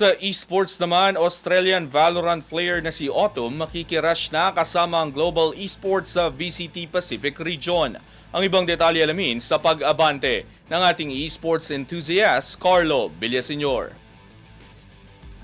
Sa esports naman, Australian Valorant player na si Autumn makikirash na kasama ang Global Esports sa VCT Pacific Region. Ang ibang detalye alamin sa pag-abante ng ating esports enthusiast Carlo Villaseñor.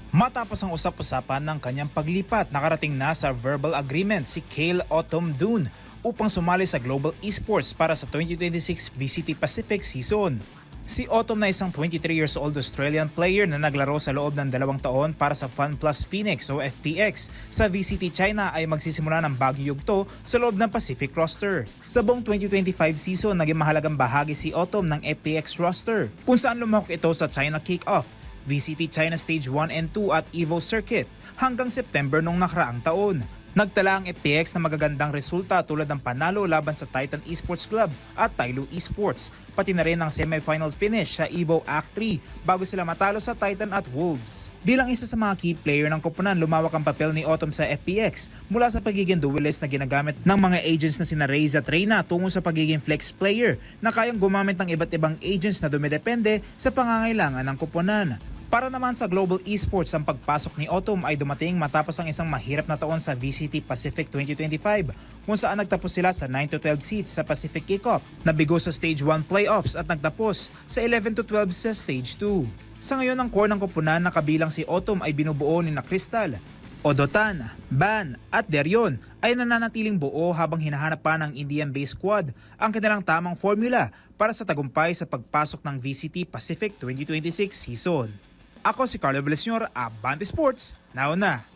Matapos ang usap-usapan ng kanyang paglipat, nakarating na sa verbal agreement si Kale Autumn Dune upang sumali sa Global Esports para sa 2026 VCT Pacific season. Si Autumn na isang 23 years old Australian player na naglaro sa loob ng dalawang taon para sa Fun Plus Phoenix o FPX sa VCT China ay magsisimula ng bagong yugto sa loob ng Pacific roster. Sa buong 2025 season, naging mahalagang bahagi si Autumn ng FPX roster kung saan lumahok ito sa China Kick-Off, VCT China Stage 1 and 2 at EVO Circuit hanggang September nung nakaraang taon. Nagtala ang FPX na magagandang resulta tulad ng panalo laban sa Titan Esports Club at Tailu Esports, pati na rin ang semifinal finish sa EVO Act 3 bago sila matalo sa Titan at Wolves. Bilang isa sa mga key player ng koponan, lumawak ang papel ni Autumn sa FPX mula sa pagiging duelist na ginagamit ng mga agents na sina Reza at Reyna tungo sa pagiging flex player na kayang gumamit ng iba't ibang agents na dumidepende sa pangangailangan ng koponan. Para naman sa Global Esports, ang pagpasok ni Autumn ay dumating matapos ang isang mahirap na taon sa VCT Pacific 2025 kung saan nagtapos sila sa 9 to 12 seats sa Pacific Kickoff, nabigo sa Stage 1 playoffs at nagtapos sa 11 to 12 sa Stage 2. Sa ngayon, ang core ng koponan na kabilang si Autumn ay binubuo ni na Crystal, Odotan, Ban at Derion ay nananatiling buo habang hinahanap pa ng Indian-based squad ang kanilang tamang formula para sa tagumpay sa pagpasok ng VCT Pacific 2026 season. Ako si Carlo Villaseñor, Abante Sports, nauna.